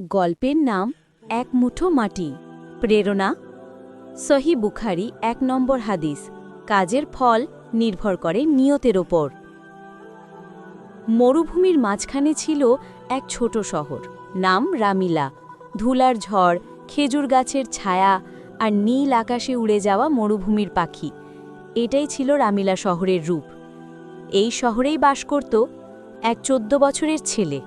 গল্পের নাম এক মুঠো মাটি। প্রেরণা, সহি বুখারি এক নম্বর হাদিস। কাজের ফল নির্ভর করে নিয়তের ওপর। মরুভূমির মাঝখানে ছিল এক ছোট শহর। নাম রামিলা। ধুলার ঝড়, খেজুর গাছের ছায়া আর নীল আকাশে উড়ে যাওয়া মরুভূমির পাখি। এটাই ছিল রামিলা শহরের রূপ। এই শহরেই বাস করত এক চোদ্দ বছরের ছেলে,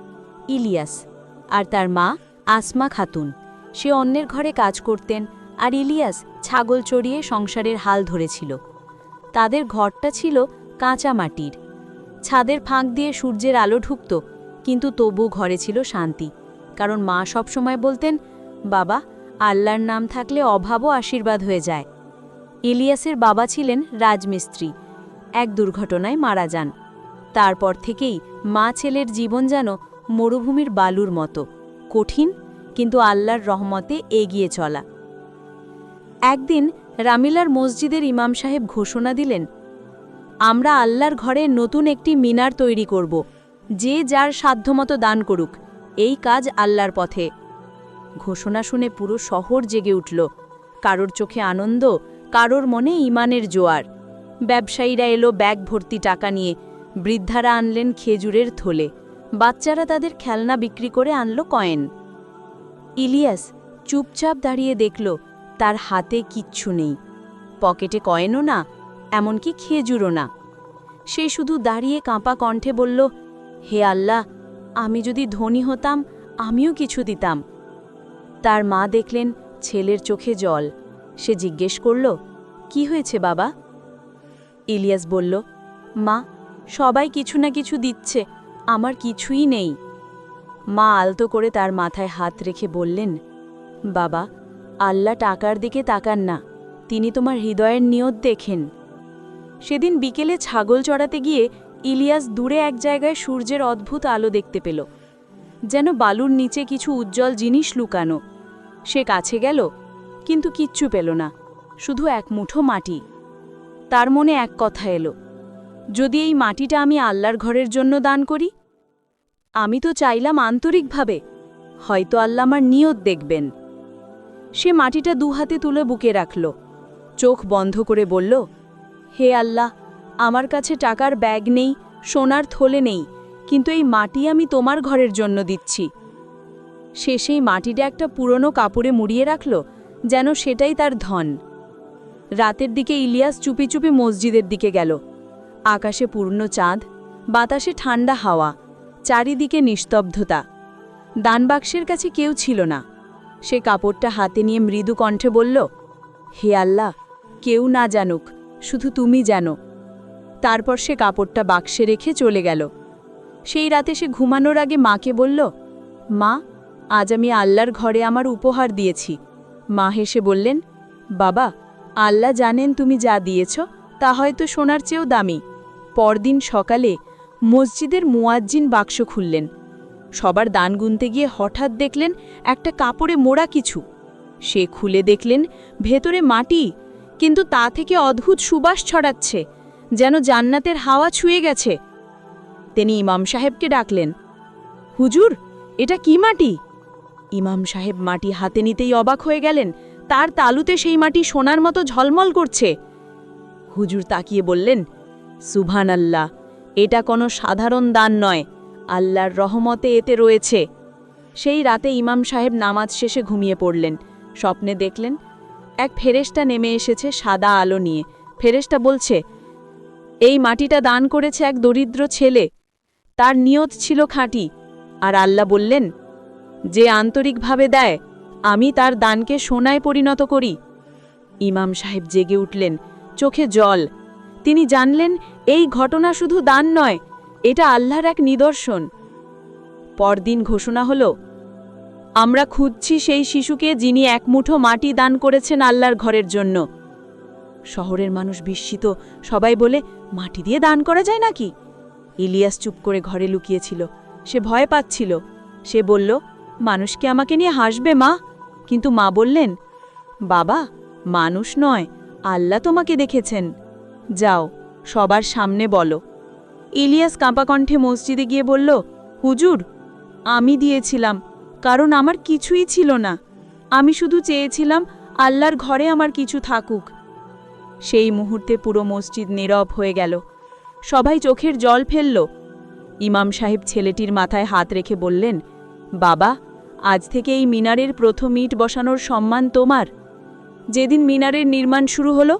ইলিয়াস। আর তার মা আসমা খাতুন। সে অন্যের ঘরে কাজ করতেন আর ইলিয়াস ছাগল চড়িয়ে সংসারের হাল ধরেছিল। তাদের ঘরটা ছিল কাঁচা মাটির। ছাদের ফাঁক দিয়ে সূর্যের আলো ঢুকত, কিন্তু তবু ঘরে ছিল শান্তি। কারণ মা সবসময় বলতেন, বাবা, আল্লাহর নাম থাকলে অভাবও আশীর্বাদ হয়ে যায়। ইলিয়াসের বাবা ছিলেন রাজমিস্ত্রি। এক দুর্ঘটনায় মারা যান। তারপর থেকেই মা ছেলের জীবন যেন মরুভূমির বালুর মতো, কঠিন কিন্তু আল্লাহর রহমতে এগিয়ে চলা। একদিন রামিলার মসজিদের ইমাম সাহেব ঘোষণা দিলেন, আমরা আল্লাহর ঘরে নতুন একটি মিনার তৈরি করব, যে যার সাধ্যমতো দান করুক, এই কাজ আল্লাহর পথে। ঘোষণা শুনে পুরো শহর জেগে উঠল। কারোর চোখে আনন্দ, কারোর মনে ইমানের জোয়ার। ব্যবসায়ীরা এলো ব্যাগ ভর্তি টাকা নিয়ে, বৃদ্ধারা আনলেন খেজুরের থলে। বাচ্চারা তাদের খেলনা বিক্রি করে আনল কয়েন। ইলিয়াস চুপচাপ দাঁড়িয়ে দেখল, তার হাতে কিচ্ছু নেই। পকেটে কয়েনও না, এমনকি খেজুরও না। সে শুধু দাঁড়িয়ে কাঁপা কণ্ঠে বলল, হে আল্লাহ, আমি যদি ধনী হতাম, আমিও কিছু দিতাম। তার মা দেখলেন ছেলের চোখে জল। সে জিজ্ঞেস করল, কি হয়েছে বাবা? ইলিয়াস বলল, মা, সবাই কিছু না কিছু দিচ্ছে আমার কিছুই নেই। মা আলতো করে তার মাথায় হাত রেখে বললেন, বাবা, আল্লাহ টাকার দিকে তাকান না, তিনি তোমার হৃদয়ের নিয়ত দেখেন। সেদিন বিকেলে ছাগল চড়াতে গিয়ে ইলিয়াস দূরে এক জায়গায় সূর্যের অদ্ভুত আলো দেখতে পেল, যেন বালুর নিচে কিছু উজ্জ্বল জিনিস লুকানো। সে কাছে গেল, কিন্তু কিচ্ছু পেল না, শুধু এক মুঠো মাটি। তার মনে এক কথা এলো, যদি এই মাটিটা আমি আল্লাহর ঘরের জন্য দান করি আমি তো চাইলাম আন্তরিকভাবে। হয়তো আল্লাহ আমার নিয়ত দেখবেন। সে মাটিটা দু হাতে তুলে বুকে রাখল। চোখ বন্ধ করে বলল, হে আল্লাহ, আমার কাছে টাকার ব্যাগ নেই, সোনার থলে নেই, কিন্তু এই মাটি আমি তোমার ঘরের জন্য দিচ্ছি। সে সেই মাটিটা একটা পুরনো কাপড়ে মুড়িয়ে রাখল, যেন সেটাই তার ধন। রাতের দিকে ইলিয়াস চুপি চুপি মসজিদের দিকে গেল। আকাশে পূর্ণ চাঁদ, বাতাসে ঠান্ডা হাওয়া। চারিদিকে নিস্তব্ধতা। দানবাক্সের কাছে কেউ ছিল না। সে কাপড়টা হাতে নিয়ে মৃদু কণ্ঠে বলল, হে আল্লাহ, কেউ না জানুক, শুধু তুমি জানো। তারপর সে কাপড়টা বাক্সে রেখে চলে গেল। সেই রাতে সে ঘুমানোর আগে মাকে বলল, মা, আজ আমি আল্লাহর ঘরে আমার উপহার দিয়েছি। মা হেসে বললেন, বাবা, আল্লাহ জানেন তুমি যা দিয়েছ, তা হয়তো সোনার চেয়েও দামি। পরদিন সকালে মসজিদের মুয়াজ্জিন বাক্স খুললেন। সবার দান গুনতে গিয়ে হঠাৎ দেখলেন একটা কাপড়ে মোড়া কিছু। সে খুলে দেখলেন ভেতরে মাটি, কিন্তু তা থেকে অদ্ভুত সুবাস ছড়াচ্ছে, যেন জান্নাতের হাওয়া ছুঁয়ে গেছে। তিনি ইমাম সাহেবকে ডাকলেন, হুজুর, এটা কি মাটি? ইমাম সাহেব মাটি হাতে নিতেই অবাক হয়ে গেলেন, তার তালুতে সেই মাটি সোনার মতো ঝলমল করছে। হুজুর তাকিয়ে বললেন সুভান আল্লাহ এটা কোনো সাধারণ দান নয়, আল্লাহর রহমতে এতে রয়েছে। সেই রাতে ইমাম সাহেব নামাজ শেষে ঘুমিয়ে পড়লেন। স্বপ্নে দেখলেন, এক ফেরেশটা নেমে এসেছে সাদা আলো নিয়ে। ফেরেশটা বলছে, এই মাটিটা দান করেছে এক দরিদ্র ছেলে। তার নিয়ত ছিল খাঁটি। আর আল্লাহ বললেন, যে আন্তরিকভাবে দেয়, আমি তার দানকে সোনায় পরিণত করি। ইমাম সাহেব জেগে উঠলেন, চোখে জল। তিনি জানলেন এই ঘটনা শুধু দান নয়, এটা আল্লাহর এক নিদর্শন। পরদিন ঘোষণা হল, আমরা খুঁজছি সেই শিশুকে যিনি এক মুঠো মাটি দান করেছেন আল্লাহর ঘরের জন্য। শহরের মানুষ বিস্মিত, সবাই বলে, মাটি দিয়ে দান করা যায় নাকি? ইলিয়াস চুপ করে ঘরে লুকিয়েছিল, সে ভয় পাচ্ছিল। সে বলল মানুষকে আমাকে নিয়ে হাসবে, মা? কিন্তু মা বললেন, বাবা, মানুষ নয়, আল্লাহ তোমাকে দেখেছেন। যাও। সবার সামনে বলো। ইলিয়াস কাঁপাকণ্ঠে মসজিদে গিয়ে বলল, হুজুর, আমি দিয়েছিলাম, কারণ আমার কিছুই ছিল না। আমি শুধু চেয়েছিলাম আল্লাহর ঘরে আমার কিছু থাকুক। সেই মুহূর্তে পুরো মসজিদ নীরব হয়ে গেল। সবাই চোখের জল ফেলল। ইমাম সাহেব ছেলেটির মাথায় হাত রেখে বললেন, বাবা, আজ থেকে এই মিনারের প্রথম ইট বসানোর সম্মান তোমার। যেদিন মিনারের নির্মাণ শুরু হলো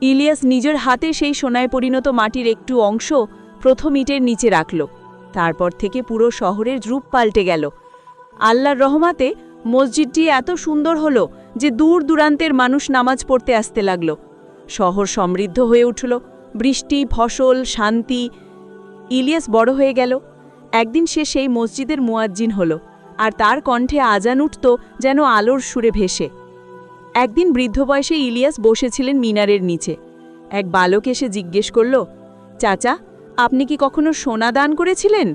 ইলিয়াস নিজের হাতে সেই সোনায় পরিণত মাটির একটু অংশ প্রথম ইটের নিচে রাখল। তারপর থেকে পুরো শহরের রূপ পাল্টে গেল। আল্লাহর রহমাতে মসজিদটি এত সুন্দর হলো যে দূর দূরান্তের মানুষ নামাজ পড়তে আসতে লাগল। শহর সমৃদ্ধ হয়ে উঠল। বৃষ্টি, ফসল, শান্তি। ইলিয়াস বড় হয়ে গেল। একদিন সে সেই মসজিদের মুয়াজ্জিন হল। আর তার কণ্ঠে আজান উঠত যেন আলোর সুরে ভেসে। একদিন বৃদ্ধ বয়সে ইলিয়াস বসেছিলেন মিনারের নিচে। এক বালক এসে জিজ্ঞেস করল, চাচা, আপনি কি কখনো সোনা দান করেছিলেন?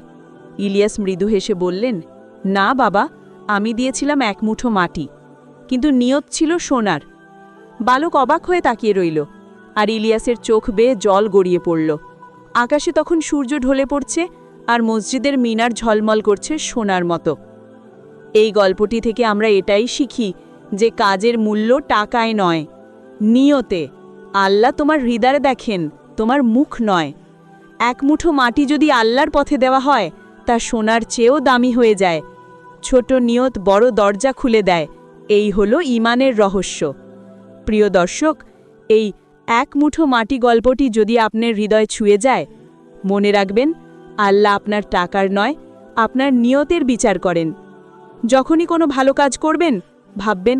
ইলিয়াস মৃদু হেসে বললেন, না বাবা, আমি দিয়েছিলাম এক মুঠো মাটি, কিন্তু নিয়ত ছিল সোনার। বালক অবাক হয়ে তাকিয়ে রইল, আর ইলিয়াসের চোখ বেয়ে জল গড়িয়ে পড়ল। আকাশে তখন সূর্য ঢলে পড়ছে, আর মসজিদের মিনার ঝলমল করছে সোনার মতো। এই গল্পটি থেকে আমরা এটাই শিখি যে কাজের মূল্য টাকায় নয়। নিয়তে, আল্লাহ তোমার হৃদয়ে দেখেন, তোমার মুখ নয়। এক মুঠো মাটি যদি আল্লাহর পথে দেওয়া হয়, তা সোনার চেয়েও দামি হয়ে যায়। ছোট নিয়ত বড় দরজা খুলে দেয়। এই হলো ইমানের রহস্য। প্রিয় দর্শক, এই এক মুঠো মাটি গল্পটি যদি আপনার হৃদয় ছুঁয়ে যায়, মনে রাখবেন, আল্লাহ আপনার টাকার নয়, আপনার নিয়তের বিচার করেন। যখনই কোনো ভালো কাজ করবেন ভাববেন,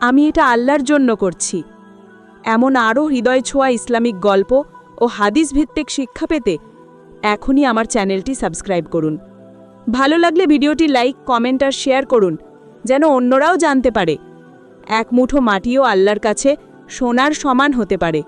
আমি এটা আল্লাহর জন্য করছি। এমন আরও হৃদয় ছোঁয়া ইসলামিক গল্প ও হাদিস ভিত্তিক শিক্ষা পেতে এখনই আমার চ্যানেলটি সাবস্ক্রাইব করুন। ভালো লাগলে ভিডিওটি লাইক, কমেন্ট আর শেয়ার করুন, যেন অন্যরাও জানতে পারে। এক মুঠো মাটিও আল্লাহর কাছে সোনার সমান হতে পারে।